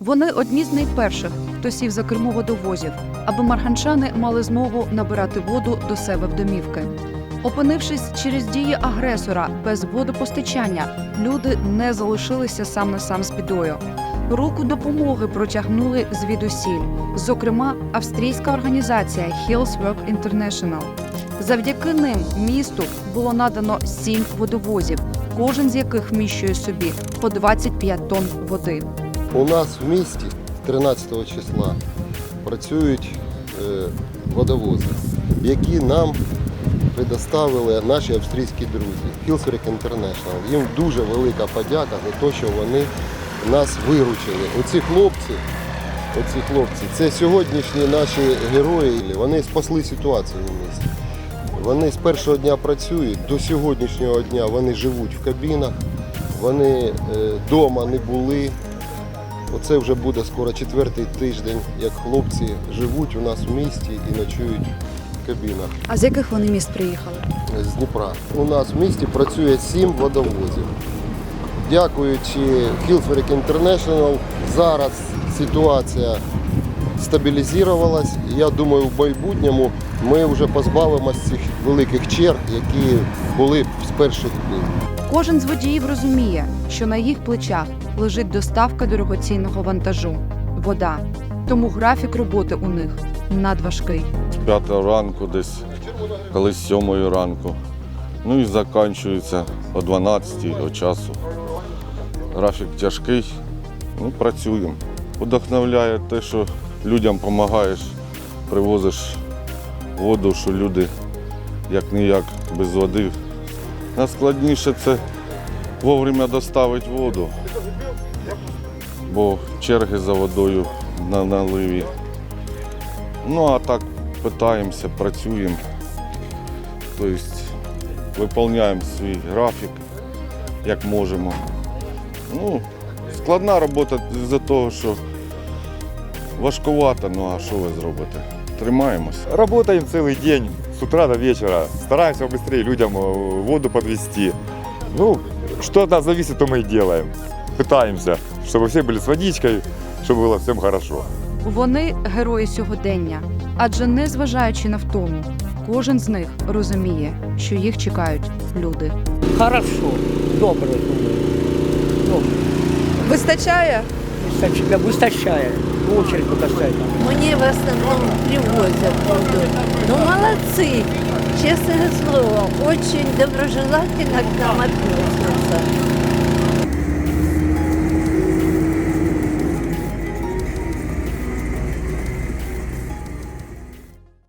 Вони одні з найперших, хто сів за кермо водовозів, аби марганчани мали змогу набирати воду до себе в домівки. Опинившись через дії агресора без водопостачання, люди не залишилися сам на сам з бідою. Руку допомоги протягнули звідусіль, зокрема австрійська організація Hills International. Завдяки ним місту було надано сім водовозів, кожен з яких вміщує собі по 25 тонн води. У нас в місті 13 числа працюють е, водовози, які нам предоставили наші австрійські друзі Hillsbrick International. Їм дуже велика подяка за те, що вони нас виручили. Оці хлопці, оці хлопці, це сьогоднішні наші герої. Вони спасли ситуацію в місті. Вони з першого дня працюють, до сьогоднішнього дня вони живуть в кабінах, вони вдома не були. Оце вже буде скоро четвертий тиждень, як хлопці живуть у нас в місті і ночують в кабінах А з яких вони міст приїхали? з Дніпра. У нас в місті працює сім водовозів. Дякуючи Hillsbury International, зараз ситуація стабілізувалась. Я думаю, в майбутньому ми вже позбавимося цих великих черг, які були з перших днів. Кожен з водіїв розуміє, що на їх плечах лежить доставка дорогоцінного вантажу вода. Тому графік роботи у них надважкий. з 5 ранку, десь колись з 7 ранку. Ну і закінчується о 12 о часу. Графік тяжкий, ну працюємо. Вдохновляє те, що людям допомагаєш, привозиш воду, що люди як ніяк без води. Найскладніше це вовремя доставити воду, бо черги за водою на наливі. Ну а так питаємося, працюємо. Тобто виконуємо свій графік, як можемо. Ну, складна робота з-за того, що важкувата, ну а що ви зробите? Тримаємося. Работаем целый день, с утра до вечера. Стараемся быстрее людям э, воду подвести. Ну, что от нас зависит, то мы и делаем. Пытаемся, чтобы все были с водичкой, чтобы было всем хорошо. Вони герої сьогодення, адже незважаючи на втому, кожен з них розуміє, що їх чекають люди. Хорошо, добре. Добре. Вистачає? Вистачає, вистачає. Очередь поставить. Мне в основном привозят воду. Ну, молодцы, честное слово, очень доброжелательно к нам относятся.